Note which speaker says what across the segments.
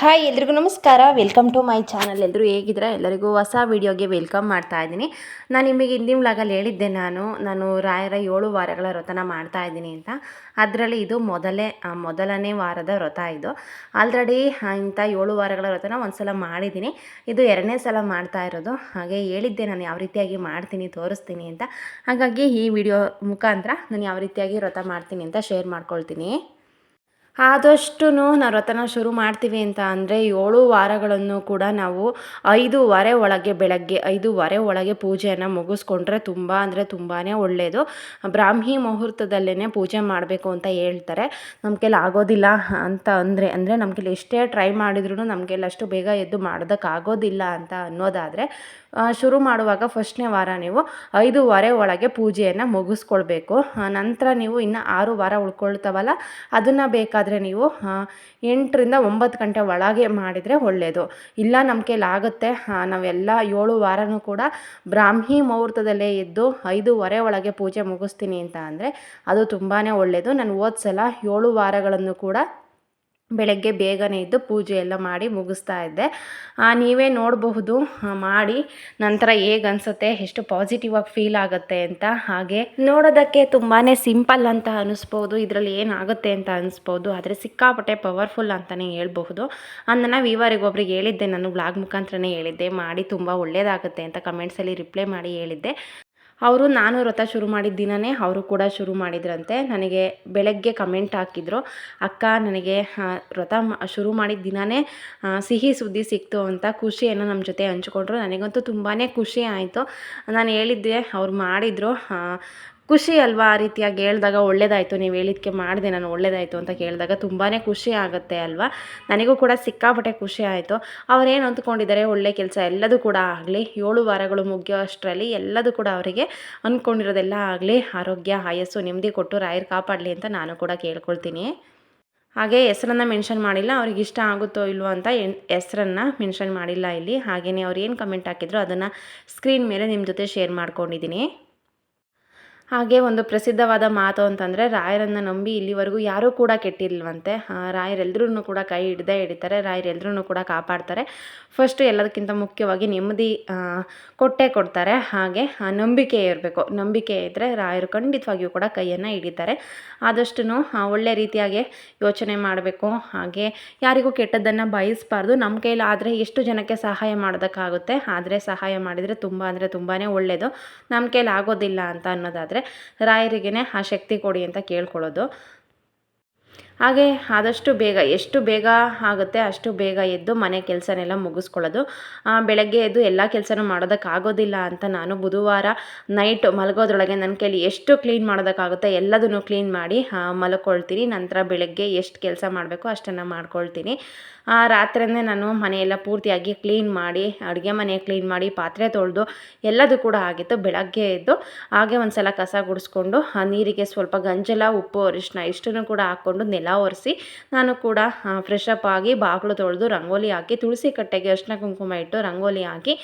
Speaker 1: Hi, ಎಲ್ರಿಗೂ ನಮಸ್ಕಾರ. Welcome to my channel ಎಲ್ಲರೂ ಹೇಗಿದ್ರೆ ಎಲ್ಲರಿಗೂ ಹೊಸ ವೀಡಿಯೋಗೆ ವೆಲ್ಕಮ್ ಮಾಡ್ತಾ ಇದ್ದೀನಿ. ನಾನು ನಿಮಗೆ ಹಿಂದಿನ ವ್ಲಾಗಲ್ಲಿ ಹೇಳಿದ್ದೆ ನಾನು. ನಾನು ರಾಯರ ಏಳು ವಾರಗಳ ವ್ರತನ ಮಾಡ್ತಾ ಇದ್ದೀನಿ ಅಂತ. ಅದರಲ್ಲಿ ಇದು ಮೊದಲೇ ಮೊದಲನೇ ವಾರದ ವ್ರತ ಇದು. ಆಲ್ರೆಡಿ ಇಂಥ ಏಳು ವಾರಗಳ ವ್ರತನ ಒಂದು ಸಲ ಮಾಡಿದ್ದೀನಿ. ಇದು ಎರಡನೇ ಸಲ ಮಾಡ್ತಾ ಇರೋದು. ಹಾಗೆ ಹೇಳಿದ್ದೆ ನಾನು ಯಾವ ರೀತಿಯಾಗಿ ಮಾಡ್ತೀನಿ, ತೋರಿಸ್ತೀನಿ ಅಂತ. ಹಾಗಾಗಿ ಈ ವಿಡಿಯೋ ಮುಖಾಂತರ ನಾನು ಯಾವ ರೀತಿಯಾಗಿ ವ್ರತ ಮಾಡ್ತೀನಿ ಅಂತ ಶೇರ್ ಮಾಡ್ಕೊಳ್ತೀನಿ. ಆದಷ್ಟು ನಾವು ವ್ರತನ ಶುರು ಮಾಡ್ತೀವಿ ಅಂತ ಅಂದರೆ ಏಳು ವಾರಗಳನ್ನು ಕೂಡ ನಾವು ಐದೂವರೆ ಒಳಗೆ ಬೆಳಗ್ಗೆ, ಐದೂವರೆ ಒಳಗೆ ಪೂಜೆಯನ್ನು ಮುಗಿಸ್ಕೊಂಡ್ರೆ ತುಂಬ ಅಂದರೆ ತುಂಬಾ ಒಳ್ಳೆಯದು ಬ್ರಾಹ್ಮಿ ಮುಹೂರ್ತದಲ್ಲೇ ಪೂಜೆ ಮಾಡಬೇಕು ಅಂತ ಹೇಳ್ತಾರೆ. ನಮ್ಮ ಕೈಲಿ ಆಗೋದಿಲ್ಲ ಅಂತ ಅಂದರೆ ಅಂದರೆ ನಮ್ಮ ಕೈಲಿ ಎಷ್ಟೇ ಟ್ರೈ ಮಾಡಿದ್ರೂ ನಮ್ಮ ಕೈಲಿ ಅಷ್ಟು ಬೇಗ ಎದ್ದು ಮಾಡೋದಕ್ಕಾಗೋದಿಲ್ಲ ಅಂತ ಅನ್ನೋದಾದರೆ ಶುರು ಮಾಡುವಾಗ ಫಸ್ಟ್ನೇ ವಾರ ನೀವು ಐದೂವರೆ ಒಳಗೆ ಪೂಜೆಯನ್ನು ಮುಗಿಸ್ಕೊಳ್ಬೇಕು. ನಂತರ ನೀವು ಇನ್ನು ಆರು ವಾರ ಉಳ್ಕೊಳ್ತಾವಲ್ಲ, ಅದನ್ನು ಬೇಕಾದರೆ ನೀವು ಎಂಟರಿಂದ ಒಂಬತ್ತು ಗಂಟೆ ಒಳಗೆ ಮಾಡಿದರೆ ಒಳ್ಳೆಯದು ಇಲ್ಲ ನಮ್ಮ ಕೈಲಿ ಆಗುತ್ತೆ ಆ, ನಾವೆಲ್ಲ ಏಳು ವಾರನೂ ಕೂಡ ಬ್ರಾಹ್ಮಿ ಮುಹೂರ್ತದಲ್ಲೇ ಇದ್ದು ಐದೂವರೆ ಒಳಗೆ ಪೂಜೆ ಮುಗಿಸ್ತೀನಿ ಅಂತ ಅಂದರೆ ಅದು ತುಂಬಾ ಒಳ್ಳೆಯದು ನಾನು ಓದ್ಸಲ ಸಲ ಏಳು ವಾರಗಳನ್ನು ಕೂಡ ಬೆಳಗ್ಗೆ ಬೇಗನೆ ಇದ್ದು ಪೂಜೆ ಎಲ್ಲ ಮಾಡಿ ಮುಗಿಸ್ತಾ ಇದ್ದೆ. ನೀವೇ ನೋಡಬಹುದು ಮಾಡಿ ನಂತರ ಹೇಗೆ ಅನಿಸುತ್ತೆ, ಎಷ್ಟು ಪಾಸಿಟಿವ್ ಆಗಿ ಫೀಲ್ ಆಗುತ್ತೆ ಅಂತ. ಹಾಗೆ ನೋಡೋದಕ್ಕೆ ತುಂಬಾ ಸಿಂಪಲ್ ಅಂತ ಅನಿಸ್ಬೋದು, ಇದರಲ್ಲಿ ಏನಾಗುತ್ತೆ ಅಂತ ಅನಿಸ್ಬೋದು, ಆದರೆ ಸಿಕ್ಕಾಪಟ್ಟೆ ಪವರ್ಫುಲ್ ಅಂತಲೇ ಹೇಳ್ಬಹುದು. ಅದನ್ನು ವಿವರಿಗೆ ಒಬ್ರಿಗೆ ಹೇಳಿದ್ದೆ, ನಾನು ಬ್ಲಾಗ್ ಮುಖಾಂತರನೇ ಹೇಳಿದ್ದೆ, ಮಾಡಿ ತುಂಬ ಒಳ್ಳೆಯದಾಗುತ್ತೆ ಅಂತ ಕಮೆಂಟ್ಸಲ್ಲಿ ರಿಪ್ಲೈ ಮಾಡಿ ಹೇಳಿದ್ದೆ. ಅವರು ನಾನು ವ್ರತ ಶುರು ಮಾಡಿದ ದಿನವೇ ಅವರು ಕೂಡ ಶುರು ಮಾಡಿದ್ರಂತೆ. ನನಗೆ ಬೆಳಗ್ಗೆ ಕಮೆಂಟ್ ಹಾಕಿದ್ರು, ಅಕ್ಕ, ನನಗೆ ವ್ರತ ಶುರು ಮಾಡಿದ ದಿನವೇ ಸಿಹಿ ಸುದ್ದಿ ಸಿಕ್ತು ಅಂತ ಖುಷಿಯನ್ನು ನಮ್ಮ ಜೊತೆ ಹಂಚಿಕೊಂಡ್ರು. ನನಗಂತೂ ತುಂಬಾ ಖುಷಿ ಆಯಿತು. ನಾನು ಹೇಳಿದ್ದೆ, ಅವ್ರು ಮಾಡಿದರು ಖುಷಿ ಅಲ್ವಾ ಆ ರೀತಿಯಾಗಿ ಹೇಳಿದಾಗ ಒಳ್ಳೇದಾಯಿತು, ನೀವು ಹೇಳಿದ್ಕೆ ಮಾಡಿದೆ ನಾನು ಒಳ್ಳೇದಾಯಿತು ಅಂತ ಕೇಳಿದಾಗ ತುಂಬಾ ಖುಷಿ ಆಗುತ್ತೆ ಅಲ್ವಾ? ನನಗೂ ಕೂಡ ಸಿಕ್ಕಾಪಟ್ಟೆ ಖುಷಿ ಆಯಿತು. ಅವರೇನು ಅಂದ್ಕೊಂಡಿದ್ದಾರೆ ಒಳ್ಳೆ ಕೆಲಸ ಎಲ್ಲದೂ ಕೂಡ ಆಗಲಿ, ಏಳು ವಾರಗಳು ಮುಗಿಯೋ ಅಷ್ಟರಲ್ಲಿ ಎಲ್ಲದೂ ಕೂಡ ಅವರಿಗೆ ಅಂದ್ಕೊಂಡಿರೋದೆಲ್ಲ ಆಗಲಿ, ಆರೋಗ್ಯ, ಆಯಸ್ಸು ನೆಮ್ಮದಿ ಕೊಟ್ಟು ರಾಯರ್ ಕಾಪಾಡಲಿ ಅಂತ ನಾನು ಕೂಡ ಕೇಳ್ಕೊಳ್ತೀನಿ. ಹಾಗೆ ಹೆಸರನ್ನು ಮೆನ್ಷನ್ ಮಾಡಿಲ್ಲ, ಅವ್ರಿಗೆ ಇಷ್ಟ ಆಗುತ್ತೋ ಇಲ್ವೋ ಅಂತ ಹೆಸರನ್ನು ಮೆನ್ಷನ್ ಮಾಡಿಲ್ಲ ಇಲ್ಲಿ. ಹಾಗೆಯೇ ಅವ್ರು ಏನು ಕಮೆಂಟ್ ಹಾಕಿದ್ರು ಅದನ್ನು ಸ್ಕ್ರೀನ್ ಮೇಲೆ ನಿಮ್ಮ ಜೊತೆ ಶೇರ್ ಮಾಡ್ಕೊಂಡಿದ್ದೀನಿ. ಹಾಗೆ ಒಂದು ಪ್ರಸಿದ್ಧವಾದ ಮಾತು ಅಂತಂದರೆ, ರಾಯರನ್ನು ನಂಬಿ ಇಲ್ಲಿವರೆಗೂ ಯಾರೂ ಕೂಡ ಕೆಟ್ಟಿಲ್ವಂತೆ. ರಾಯರೆಲ್ಲರೂ ಕೂಡ ಕೈ ಹಿಡ್ದೇ ಹಿಡಿತಾರೆ ರಾಯರೆಲ್ಲರೂ ಕೂಡ ಕಾಪಾಡ್ತಾರೆ. ಫಸ್ಟು ಎಲ್ಲದಕ್ಕಿಂತ ಮುಖ್ಯವಾಗಿ ನೆಮ್ಮದಿ ಕೊಟ್ಟೆ ಕೊಡ್ತಾರೆ. ಹಾಗೆ ನಂಬಿಕೆ ಇರಬೇಕು. ನಂಬಿಕೆ ಇದ್ದರೆ ರಾಯರು ಖಂಡಿತವಾಗಿಯೂ ಕೂಡ ಕೈಯನ್ನು ಹಿಡಿತಾರೆ. ಆದಷ್ಟು ಒಳ್ಳೆ ರೀತಿಯಾಗಿ ಯೋಚನೆ ಮಾಡಬೇಕು. ಹಾಗೆ, ಯಾರಿಗೂ ಕೆಟ್ಟದ್ದನ್ನು ಬಯಸಬಾರ್ದು. ನಮ್ಮ ಕೈಲಾದರೆ ಎಷ್ಟು ಜನಕ್ಕೆ ಸಹಾಯ ಮಾಡೋದಕ್ಕಾಗುತ್ತೆ, ಆದರೆ ಸಹಾಯ ಮಾಡಿದರೆ ತುಂಬ ಅಂದರೆ ತುಂಬಾ ಒಳ್ಳೆಯದು ನಮ್ಮ ಕೈಲಿ ಆಗೋದಿಲ್ಲ ಅಂತ ಅನ್ನೋದಾದರೆ ರಾಯರಿಗೇ ಆ ಶಕ್ತಿ ಕೊಡಿ ಅಂತ ಕೇಳ್ಕೊಳ್ಳೋದು. ಹಾಗೆ ಆದಷ್ಟು ಬೇಗ, ಎಷ್ಟು ಬೇಗ ಆಗುತ್ತೆ ಅಷ್ಟು ಬೇಗ ಎದ್ದು ಮನೆ ಕೆಲಸನೆಲ್ಲ ಮುಗಿಸ್ಕೊಳ್ಳೋದು. ಬೆಳಗ್ಗೆ ಎದ್ದು ಎಲ್ಲ ಕೆಲಸನೂ ಮಾಡೋದಕ್ಕಾಗೋದಿಲ್ಲ ಅಂತ ನಾನು ಬುಧವಾರ ನೈಟ್ ಮಲಗೋದ್ರೊಳಗೆ ನನ್ನ ಕೈಲಿ ಎಷ್ಟು ಕ್ಲೀನ್ ಮಾಡೋದಕ್ಕಾಗುತ್ತೆ ಎಲ್ಲದನ್ನು ಕ್ಲೀನ್ ಮಾಡಿ ಮಲ್ಕೊಳ್ತೀನಿ. ನಂತರ ಬೆಳಗ್ಗೆ ಎಷ್ಟು ಕೆಲಸ ಮಾಡಬೇಕು ಅಷ್ಟನ್ನು ಮಾಡ್ಕೊಳ್ತೀನಿ. ರಾತ್ರಿಯೇ ನಾನು ಮನೆಯೆಲ್ಲ ಪೂರ್ತಿಯಾಗಿ ಕ್ಲೀನ್ ಮಾಡಿ, ಅಡುಗೆ ಮನೆ ಕ್ಲೀನ್ ಮಾಡಿ, ಪಾತ್ರೆ ತೊಳೆದು ಎಲ್ಲದೂ ಕೂಡ ಆಗಿತ್ತು. ಬೆಳಗ್ಗೆ ಎದ್ದು ಹಾಗೆ ಒಂದು ಸಲ ಕಸ ಗುಡಿಸ್ಕೊಂಡು, ಆ, ನೀರಿಗೆ ಸ್ವಲ್ಪ ಗಂಜಲ, ಉಪ್ಪು ಅರಿಶಿನ ಇಷ್ಟನ್ನು ಕೂಡ ಹಾಕ್ಕೊಂಡು ನೆಲ ಒರೆಸಿ ನಾನು ಕೂಡ ಫ್ರೆಶ್ ಅಪ್ ಆಗಿ ಬಾಗಿಲು ತೊಳೆದು ರಂಗೋಲಿ ಹಾಕಿ, ತುಳಸಿ ಕಟ್ಟೆಗೆ ಅರಿಶಿನ ಕುಂಕುಮ ಇಟ್ಟು ರಂಗೋಲಿ ಹಾಕಿ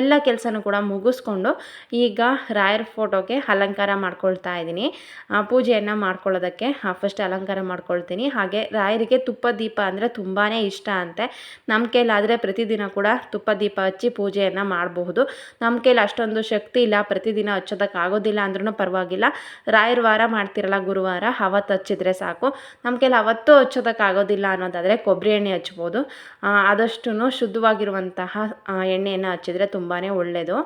Speaker 1: ಎಲ್ಲ ಕೆಲಸನೂ ಕೂಡ ಮುಗಿಸ್ಕೊಂಡು ಈಗ ರಾಯರ ಫೋಟೋಗೆ ಅಲಂಕಾರ ಮಾಡ್ಕೊಳ್ತಾ ಇದ್ದೀನಿ. ಪೂಜೆಯನ್ನು ಮಾಡ್ಕೊಳ್ಳೋದಕ್ಕೆ ಫಸ್ಟ್ ಅಲಂಕಾರ ಮಾಡ್ಕೊಳ್ತೀನಿ. ಹಾಗೆ ರಾಯರಿಗೆ ತುಪ್ಪ ದೀಪ ಅಂದರೆ ತುಂಬಾ ಇಷ್ಟ ಅಂತೆ. ನಮ್ಮ ಕೈಲಾದರೆ ಪ್ರತಿದಿನ ಕೂಡ ತುಪ್ಪ ದೀಪ ಹಚ್ಚಿ ಪೂಜೆಯನ್ನು ಮಾಡಬಹುದು. ನಮ್ಮ ಕೈಲಿ ಅಷ್ಟೊಂದು ಶಕ್ತಿ ಇಲ್ಲ, ಪ್ರತಿದಿನ ಹಚ್ಚೋದಕ್ಕಾಗೋದಿಲ್ಲ ಅಂದ್ರೂ ಪರವಾಗಿಲ್ಲ. ರಾಯರ ವಾರ ಮಾಡ್ತಿರಲ್ಲ ಗುರುವಾರ, ಅವತ್ತು ಹಚ್ಚಿದ್ರೆ ಸಾಕು. ನಮ್ಮ ಕೈಲಿ ಅವತ್ತು ಹಚ್ಚೋದಕ್ಕಾಗೋದಿಲ್ಲ ಅನ್ನೋದಾದರೆ ಕೊಬ್ಬರಿ ಎಣ್ಣೆ ಹಚ್ಬೋದು. ಆದಷ್ಟು ಶುದ್ಧವಾಗಿರುವಂತಹ ಎಣ್ಣೆಯನ್ನು ಹಚ್ಚಿದ್ರೆ ತುಂಬಾ ಒಳ್ಳೆಯದು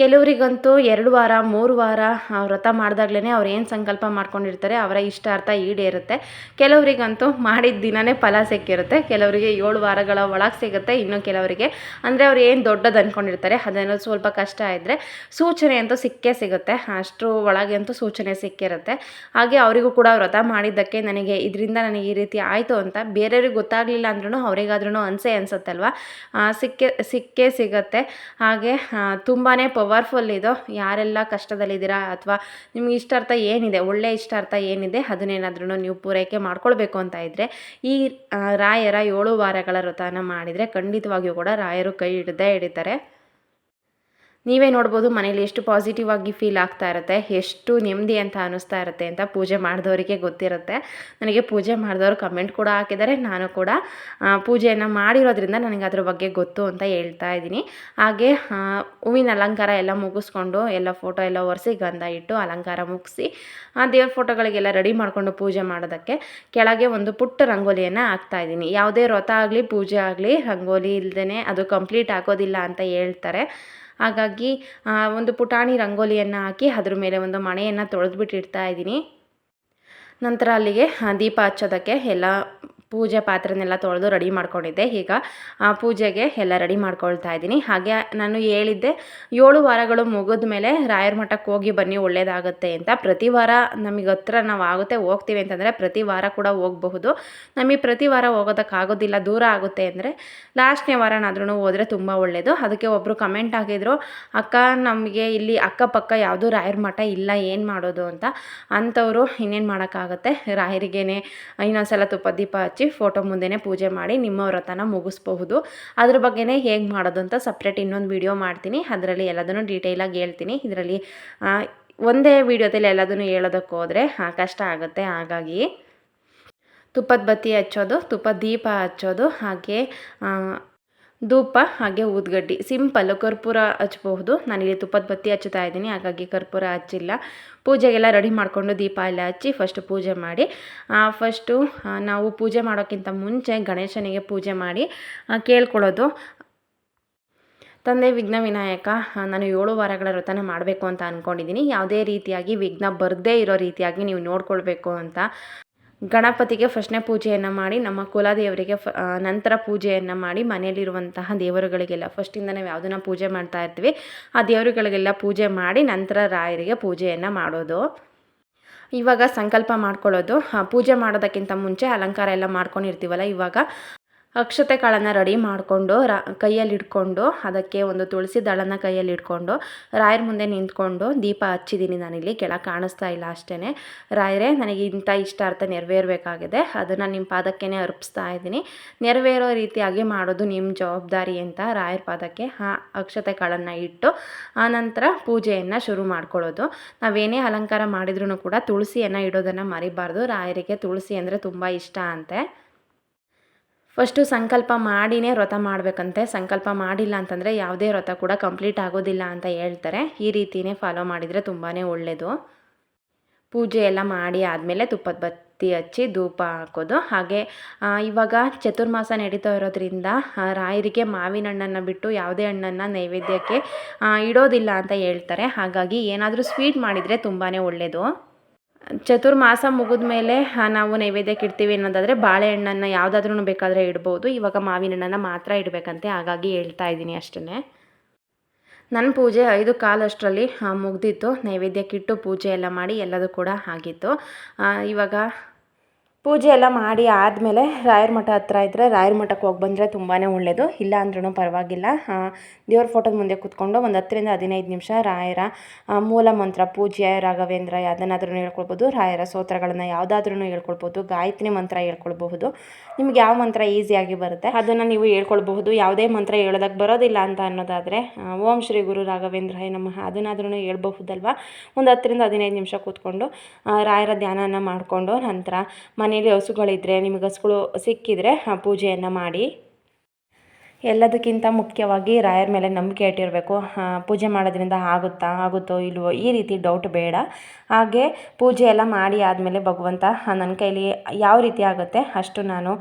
Speaker 1: ಕೆಲವರಿಗಂತೂ ಎರಡು ವಾರ, ಮೂರು ವಾರ ವ್ರತ ಮಾಡಿದಾಗ್ಲೇ ಅವ್ರು ಏನು ಸಂಕಲ್ಪ ಮಾಡ್ಕೊಂಡಿರ್ತಾರೆ ಅವರ ಇಷ್ಟಾರ್ಥ ಈಡೇರುತ್ತೆ. ಕೆಲವರಿಗಂತೂ ಮಾಡಿದ ದಿನವೇ ಫಲ ಸಿಕ್ಕಿರುತ್ತೆ. ಕೆಲವರಿಗೆ ಏಳು ವಾರಗಳ ಒಳಗೆ ಸಿಗುತ್ತೆ. ಇನ್ನು ಕೆಲವರಿಗೆ ಅಂದರೆ ಅವ್ರು ಏನು ದೊಡ್ಡದು ಅಂದ್ಕೊಂಡಿರ್ತಾರೆ ಅದೇನೋ ಸ್ವಲ್ಪ ಕಷ್ಟ ಇದ್ದರೆ ಸೂಚನೆ ಅಂತೂ ಸಿಕ್ಕೇ ಸಿಗುತ್ತೆ. ಅಷ್ಟು ಒಳಗೆ ಅಂತೂ ಸೂಚನೆ ಸಿಕ್ಕಿರುತ್ತೆ. ಹಾಗೆ ಅವರಿಗೂ ಕೂಡ ವ್ರತ ಮಾಡಿದ್ದಕ್ಕೆ ನನಗೆ ಇದರಿಂದ ನನಗೆ ಈ ರೀತಿ ಆಯಿತು ಅಂತ ಬೇರೆಯವ್ರಿಗೆ ಗೊತ್ತಾಗಲಿಲ್ಲ ಅಂದ್ರೂ ಅವರಿಗಾದ್ರೂ ಅನಿಸೇ ಅನಿಸುತ್ತಲ್ವ? ಸಿಕ್ಕೇ ಸಿಕ್ಕೇ ಸಿಗುತ್ತೆ. ಹಾಗೆ ತುಂಬಾ ಪವರ್ಫುಲ್ ಇದು. ಯಾರೆಲ್ಲ ಕಷ್ಟದಲ್ಲಿದ್ದೀರಾ ಅಥವಾ ನಿಮ್ಗೆ ಇಷ್ಟಾರ್ಥ ಏನಿದೆ ಒಳ್ಳೆಯ ಇಷ್ಟಾರ್ಥ ಏನಿದೆ ಅದನ್ನೇನಾದ್ರೂ ನೀವು ಪೂರೈಕೆ ಮಾಡ್ಕೊಳ್ಬೇಕು ಅಂತ ಇದ್ದರೆ ಈ ರಾಯರ ಏಳು ವಾರಗಳ ವ್ರತನ ಮಾಡಿದರೆ ಖಂಡಿತವಾಗಿಯೂ ಕೂಡ ರಾಯರು ಕೈ ಹಿಡ್ದೇ ಹಿಡಿತಾರೆ. ನೀವೇ ನೋಡ್ಬೋದು ಮನೇಲಿ ಎಷ್ಟು ಪಾಸಿಟಿವ್ ಆಗಿ ಫೀಲ್ ಆಗ್ತಾ ಇರುತ್ತೆ, ಎಷ್ಟು ನೆಮ್ಮದಿ ಅಂತ ಅನ್ನಿಸ್ತಾ ಇರುತ್ತೆ ಅಂತ ಪೂಜೆ ಮಾಡಿದವರಿಗೆ ಗೊತ್ತಿರುತ್ತೆ. ನನಗೆ ಪೂಜೆ ಮಾಡಿದವರು ಕಮೆಂಟ್ ಕೂಡ ಹಾಕಿದ್ದಾರೆ, ನಾನು ಕೂಡ ಪೂಜೆಯನ್ನು ಮಾಡಿರೋದ್ರಿಂದ ನನಗೆ ಅದ್ರ ಬಗ್ಗೆ ಗೊತ್ತು ಅಂತ ಹೇಳ್ತಾ ಇದ್ದೀನಿ. ಹಾಗೆ ಹೂವಿನ ಅಲಂಕಾರ ಎಲ್ಲ ಮುಗಿಸ್ಕೊಂಡು ಎಲ್ಲ ಫೋಟೋ ಎಲ್ಲ ಒರೆಸಿ ಗಂಧ ಇಟ್ಟು ಅಲಂಕಾರ ಮುಗಿಸಿ, ಆ, ದೇವ್ರ ಫೋಟೋಗಳಿಗೆಲ್ಲ ರೆಡಿ ಮಾಡಿಕೊಂಡು ಪೂಜೆ ಮಾಡೋದಕ್ಕೆ ಕೆಳಗೆ ಒಂದು ಪುಟ್ಟ ರಂಗೋಲಿಯನ್ನು ಹಾಕ್ತಾ ಇದ್ದೀನಿ. ಯಾವುದೇ ವ್ರತ ಆಗಲಿ, ಪೂಜೆ ಆಗಲಿ, ರಂಗೋಲಿ ಇಲ್ಲದೇ ಅದು ಕಂಪ್ಲೀಟ್ ಆಗೋದಿಲ್ಲ ಅಂತ ಹೇಳ್ತಾರೆ. ಹಾಗಾಗಿ ಒಂದು ಪುಟಾಣಿ ರಂಗೋಲಿಯನ್ನು ಹಾಕಿ ಅದ್ರ ಮೇಲೆ ಒಂದು ಮಣೆಯನ್ನು ತೊಳೆದ್ಬಿಟ್ಟಿರ್ತಾ ಇದ್ದೀನಿ. ನಂತರ ಅಲ್ಲಿಗೆ ದೀಪ ಹಚ್ಚೋದಕ್ಕೆ ಎಲ್ಲ ಪೂಜೆ ಪಾತ್ರೆನೆಲ್ಲ ತೊಳೆದು ರೆಡಿ ಮಾಡ್ಕೊಂಡಿದ್ದೆ. ಈಗ ಪೂಜೆಗೆ ಎಲ್ಲ ರೆಡಿ ಮಾಡ್ಕೊಳ್ತಾ ಇದ್ದೀನಿ. ಹಾಗೆ, ನಾನು ಹೇಳಿದ್ದೆ, ಏಳು ವಾರಗಳು ಮುಗಿದ ಮೇಲೆ ರಾಯರ ಮಠಕ್ಕೆ ಹೋಗಿ ಬನ್ನಿ ಒಳ್ಳೆಯದಾಗುತ್ತೆ ಅಂತ. ಪ್ರತಿ ವಾರ ನಮಗೆ ಹತ್ರ ನಾವು ಆಗುತ್ತೆ, ಹೋಗ್ತೀವಿ ಅಂತಂದರೆ ಪ್ರತಿ ವಾರ ಕೂಡ ಹೋಗಬಹುದು. ನಮಗೆ ಪ್ರತಿ ವಾರ ಹೋಗೋದಕ್ಕಾಗೋದಿಲ್ಲ ದೂರ ಆಗುತ್ತೆ ಅಂದರೆ ಲಾಸ್ಟ್ನೇ ವಾರನಾದ್ರೂ ಹೋದರೆ ತುಂಬ ಒಳ್ಳೆಯದು ಅದಕ್ಕೆ ಒಬ್ಬರು ಕಮೆಂಟ್ ಹಾಕಿದ್ರು, ಅಕ್ಕ, ನಮಗೆ ಇಲ್ಲಿ ಅಕ್ಕಪಕ್ಕ ಯಾವುದೂ ರಾಯರ ಮಠ ಇಲ್ಲ, ಏನು ಮಾಡೋದು? ಅಂತ. ಅಂಥವರು ಇನ್ನೇನು ಮಾಡೋಕ್ಕಾಗುತ್ತೆ? ರಾಯರಿಗೇನೆ ಇನ್ನೊಂದ್ಸಲ ತುಪ್ಪ ದೀಪ ಹಚ್ಚಿ ಫೋಟೋ ಮುಂದೆನೇ ಪೂಜೆ ಮಾಡಿ ನಿಮ್ಮ ವ್ರತನ ಮುಗಿಸ್ಬಹುದು. ಅದ್ರ ಬಗ್ಗೆನೇ ಹೇಗೆ ಮಾಡೋದು ಅಂತ ಸಪ್ರೇಟ್ ಇನ್ನೊಂದು ವಿಡಿಯೋ ಮಾಡ್ತೀನಿ. ಅದರಲ್ಲಿ ಎಲ್ಲದನ್ನು ಡೀಟೇಲಾಗಿ ಹೇಳ್ತೀನಿ. ಇದರಲ್ಲಿ ಒಂದೇ ವಿಡಿಯೋದಲ್ಲಿ ಎಲ್ಲದನ್ನು ಹೇಳೋದಕ್ಕೆ ಹೋದರೆ ಕಷ್ಟ ಆಗುತ್ತೆ. ಹಾಗಾಗಿ ತುಪ್ಪದ ಬತ್ತಿ ಹಚ್ಚೋದು, ತುಪ್ಪದ ದೀಪ ಹಚ್ಚೋದು, ಹಾಗೆ ಧೂಪ ಹಾಗೆ ಊದ್ಗಡ್ಡಿ. ಸಿಂಪಲ್ಲು ಕರ್ಪೂರ ಹಚ್ಬಹುದು. ನಾನಿಲ್ಲಿ ತುಪ್ಪದ ಬತ್ತಿ ಹಚ್ಚುತ್ತಾ ಇದ್ದೀನಿ, ಹಾಗಾಗಿ ಕರ್ಪೂರ ಹಚ್ಚಿಲ್ಲ. ಪೂಜೆಗೆಲ್ಲ ರೆಡಿ ಮಾಡಿಕೊಂಡು ದೀಪ ಎಲ್ಲ ಹಚ್ಚಿ ಫಸ್ಟ್ ಪೂಜೆ ಮಾಡಿ. ಫಸ್ಟು ನಾವು ಪೂಜೆ ಮಾಡೋಕ್ಕಿಂತ ಮುಂಚೆ ಗಣೇಶನಿಗೆ ಪೂಜೆ ಮಾಡಿ ಕೇಳ್ಕೊಳ್ಳೋದು. ತಂದೆ ವಿಘ್ನ ವಿನಾಯಕ ನಾನು ಏಳು ವಾರಗಳ ವ್ರತನ ಮಾಡಬೇಕು ಅಂತ ಅಂದ್ಕೊಂಡಿದ್ದೀನಿ ಯಾವುದೇ ರೀತಿಯಾಗಿ ವಿಘ್ನ ಬರದೇ ಇರೋ ರೀತಿಯಾಗಿ ನೀವು ನೋಡ್ಕೊಳ್ಬೇಕು ಅಂತ. ಗಣಪತಿಗೆ ಫಸ್ಟ್ನೇ ಪೂಜೆಯನ್ನು ಮಾಡಿ, ನಮ್ಮ ಕುಲದೇವರಿಗೆ ಫ ನಂತರ ಪೂಜೆಯನ್ನು ಮಾಡಿ ಮನೆಯಲ್ಲಿರುವಂತಹ ದೇವರುಗಳಿಗೆಲ್ಲ ಫಸ್ಟಿಂದ ನಾವು ಯಾವುದನ್ನ ಪೂಜೆ ಮಾಡ್ತಾ ಇರ್ತೀವಿ, ಆ ದೇವರುಗಳಿಗೆಲ್ಲ ಪೂಜೆ ಮಾಡಿ ನಂತರ ರಾಯರಿಗೆ ಪೂಜೆಯನ್ನು ಮಾಡೋದು. ಇವಾಗ ಸಂಕಲ್ಪ ಮಾಡ್ಕೊಳ್ಳೋದು. ಪೂಜೆ ಮಾಡೋದಕ್ಕಿಂತ ಮುಂಚೆ ಅಲಂಕಾರ ಎಲ್ಲ ಮಾಡ್ಕೊಂಡಿರ್ತೀವಲ್ಲ, ಇವಾಗ ಅಕ್ಷತೆ ಕಾಳನ್ನು ರೆಡಿ ಮಾಡಿಕೊಂಡು ರಾ ಕೈಯಲ್ಲಿ ಇಟ್ಕೊಂಡು ಅದಕ್ಕೆ ಒಂದು ತುಳಸಿ ದಳನ ಕೈಯಲ್ಲಿ ಇಟ್ಕೊಂಡು ರಾಯರ ಮುಂದೆ ನಿಂತ್ಕೊಂಡು ದೀಪ ಹಚ್ಚಿದ್ದೀನಿ ನಾನಿಲ್ಲಿ. ಕೆಳ ಕಾಣಿಸ್ತಾ ಇಲ್ಲ ಅಷ್ಟೇ ರಾಯರೇ, ನನಗೆ ಇಂಥ ಇಷ್ಟಾರ್ಥ ನೆರವೇರಬೇಕಾಗಿದೆ. ಅದನ್ನು ನಿಮ್ಮ ಪಾದಕ್ಕೇ ಅರ್ಪಿಸ್ತಾ ಇದ್ದೀನಿ. ನೆರವೇರೋ ರೀತಿಯಾಗಿ ಮಾಡೋದು ನಿಮ್ಮ ಜವಾಬ್ದಾರಿ ಅಂತ ರಾಯರ ಪಾದಕ್ಕೆ ಆ ಅಕ್ಷತೆ ಕಾಳನ್ನು ಇಟ್ಟು ಆನಂತರ ನಂತರ ಪೂಜೆಯನ್ನು ಶುರು ಮಾಡ್ಕೊಳ್ಳೋದು. ನಾವೇನೇ ಅಲಂಕಾರ ಮಾಡಿದ್ರೂ ಕೂಡ ತುಳಸಿಯನ್ನು ಇಡೋದನ್ನು ಮರಿಬಾರ್ದು. ರಾಯರಿಗೆ ತುಳಸಿ ಅಂದರೆ ತುಂಬ ಇಷ್ಟ ಅಂತೆ. ಫಸ್ಟು ಸಂಕಲ್ಪ ಮಾಡಿನೇ ವ್ರತ ಮಾಡಬೇಕಂತೆ. ಸಂಕಲ್ಪ ಮಾಡಿಲ್ಲ ಅಂತಂದರೆ ಯಾವುದೇ ವ್ರತ ಕೂಡ ಕಂಪ್ಲೀಟ್ ಆಗೋದಿಲ್ಲ ಅಂತ ಹೇಳ್ತಾರೆ. ಈ ರೀತಿಯೇ ಫಾಲೋ ಮಾಡಿದರೆ ತುಂಬಾ ಒಳ್ಳೆಯದು ಪೂಜೆ ಎಲ್ಲ ಮಾಡಿ ಆದಮೇಲೆ ತುಪ್ಪದ ಬತ್ತಿ ಹಚ್ಚಿ ಧೂಪ ಹಾಕೋದು. ಹಾಗೆ ಇವಾಗ ಚತುರ್ಮಾಸ ನಡೀತಾ ಇರೋದ್ರಿಂದ ರಾಯರಿಗೆ ಮಾವಿನ ಹಣ್ಣನ್ನು ಬಿಟ್ಟು ಯಾವುದೇ ಹಣ್ಣನ್ನು ನೈವೇದ್ಯಕ್ಕೆ ಇಡೋದಿಲ್ಲ ಅಂತ ಹೇಳ್ತಾರೆ. ಹಾಗಾಗಿ ಏನಾದರೂ ಸ್ವೀಟ್ ಮಾಡಿದರೆ ತುಂಬಾ ಒಳ್ಳೆಯದು ಚತುರ್ಮಾಸ ಮುಗಿದ ಮೇಲೆ ನಾವು ನೈವೇದ್ಯಕ್ಕೆ ಇಡ್ತೀವಿ ಅನ್ನೋದಾದರೆ ಬಾಳೆಹಣ್ಣನ್ನು ಯಾವುದಾದ್ರೂ ಬೇಕಾದರೆ ಇಡ್ಬೋದು. ಇವಾಗ ಮಾವಿನ ಹಣ್ಣನ್ನು ಮಾತ್ರ ಇಡಬೇಕಂತೆ. ಹಾಗಾಗಿ ಹೇಳ್ತಾ ಇದ್ದೀನಿ ಅಷ್ಟೇ ನನ್ನ ಪೂಜೆ ಐದು ಕಾಲಷ್ಟರಲ್ಲಿ ಮುಗ್ದಿತ್ತು. ನೈವೇದ್ಯಕ್ಕಿಟ್ಟು ಪೂಜೆ ಎಲ್ಲ ಮಾಡಿ ಎಲ್ಲದೂ ಕೂಡ ಆಗಿತ್ತು. ಇವಾಗ ಪೂಜೆ ಎಲ್ಲ ಮಾಡಿ ಆದಮೇಲೆ ರಾಯರ ಮಠ ಹತ್ರ ಇದ್ದರೆ ರಾಯರ ಮಠಕ್ಕೆ ಹೋಗಿ ಬಂದರೆ ತುಂಬಾ ಒಳ್ಳೆಯದು ಇಲ್ಲ ಅಂದ್ರೂ ಪರವಾಗಿಲ್ಲ. ದೇವ್ರ ಫೋಟೋದ ಮುಂದೆ ಕೂತ್ಕೊಂಡು ಒಂದು ಹತ್ತರಿಂದ ಹದಿನೈದು ನಿಮಿಷ ರಾಯರ ಮೂಲ ಮಂತ್ರ ಪೂಜೆ ರಾಘವೇಂದ್ರ ಯಾವುದನ್ನಾದ್ರೂ ಹೇಳ್ಕೊಳ್ಬೋದು. ರಾಯರ ಸ್ತೋತ್ರಗಳನ್ನು ಯಾವುದಾದ್ರೂ ಹೇಳ್ಕೊಳ್ಬೋದು. ಗಾಯತ್ರಿ ಮಂತ್ರ ಹೇಳ್ಕೊಳ್ಬಹುದು. ನಿಮ್ಗೆ ಯಾವ ಮಂತ್ರ ಈಸಿಯಾಗಿ ಬರುತ್ತೆ ಅದನ್ನು ನೀವು ಹೇಳ್ಕೊಳ್ಬಹುದು. ಯಾವುದೇ ಮಂತ್ರ ಹೇಳೋದಕ್ಕೆ ಬರೋದಿಲ್ಲ ಅಂತ ಅನ್ನೋದಾದರೆ ಓಂ ಶ್ರೀ ಗುರು ರಾಘವೇಂದ್ರ ನಮಃ ಅದನ್ನಾದ್ರೂ ಹೇಳ್ಬಹುದಲ್ವಾ? ಒಂದು ಹತ್ತರಿಂದ ಹದಿನೈದು ನಿಮಿಷ ಕೂತ್ಕೊಂಡು ರಾಯರ ಧ್ಯಾನನ ಮಾಡಿಕೊಂಡು ನಂತರ ಮನೇಲಿ ಹಸುಗಳಿದ್ರೆ ನಿಮಗೆ ಹಸುಗಳು ಸಿಕ್ಕಿದರೆ ಆ ಪೂಜೆಯನ್ನು ಮಾಡಿ. ಎಲ್ಲದಕ್ಕಿಂತ ಮುಖ್ಯವಾಗಿ ರಾಯರ ಮೇಲೆ ನಂಬಿಕೆ ಇಟ್ಟಿರಬೇಕು. ಪೂಜೆ ಮಾಡೋದ್ರಿಂದ ಆಗುತ್ತಾ, ಆಗುತ್ತೋ ಇಲ್ವೋ ಈ ರೀತಿ ಡೌಟ್ ಬೇಡ. ಹಾಗೆ ಪೂಜೆ ಎಲ್ಲ ಮಾಡಿ ಆದಮೇಲೆ ಭಗವಂತ ನನ್ನ ಕೈಲಿ ಯಾವ ರೀತಿ ಆಗುತ್ತೆ ಅಷ್ಟು ನಾನು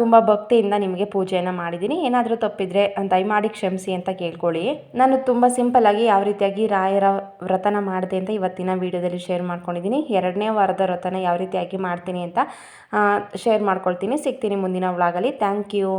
Speaker 1: ತುಂಬ ಭಕ್ತಿಯಿಂದ ನಿಮಗೆ ಪೂಜೆಯನ್ನು ಮಾಡಿದ್ದೀನಿ. ಏನಾದರೂ ತಪ್ಪಿದರೆ ದಯಮಾಡಿ ಕ್ಷಮಿಸಿ ಅಂತ ಕೇಳ್ಕೊಳ್ಳಿ. ನಾನು ತುಂಬ ಸಿಂಪಲ್ಲಾಗಿ ಯಾವ ರೀತಿಯಾಗಿ ರಾಯರ ವ್ರತನ ಮಾಡಿದೆ ಅಂತ ಇವತ್ತಿನ ವೀಡಿಯೋದಲ್ಲಿ ಶೇರ್ ಮಾಡ್ಕೊಂಡಿದ್ದೀನಿ. ಎರಡನೇ ವಾರದ ವ್ರತನ ಯಾವ ರೀತಿಯಾಗಿ ಮಾಡ್ತೀನಿ ಅಂತ ಶೇರ್ ಮಾಡ್ಕೊಳ್ತೀನಿ. ಸಿಗ್ತೀನಿ ಮುಂದಿನ ವ್ಲಾಗಲ್ಲಿ ಥ್ಯಾಂಕ್ ಯು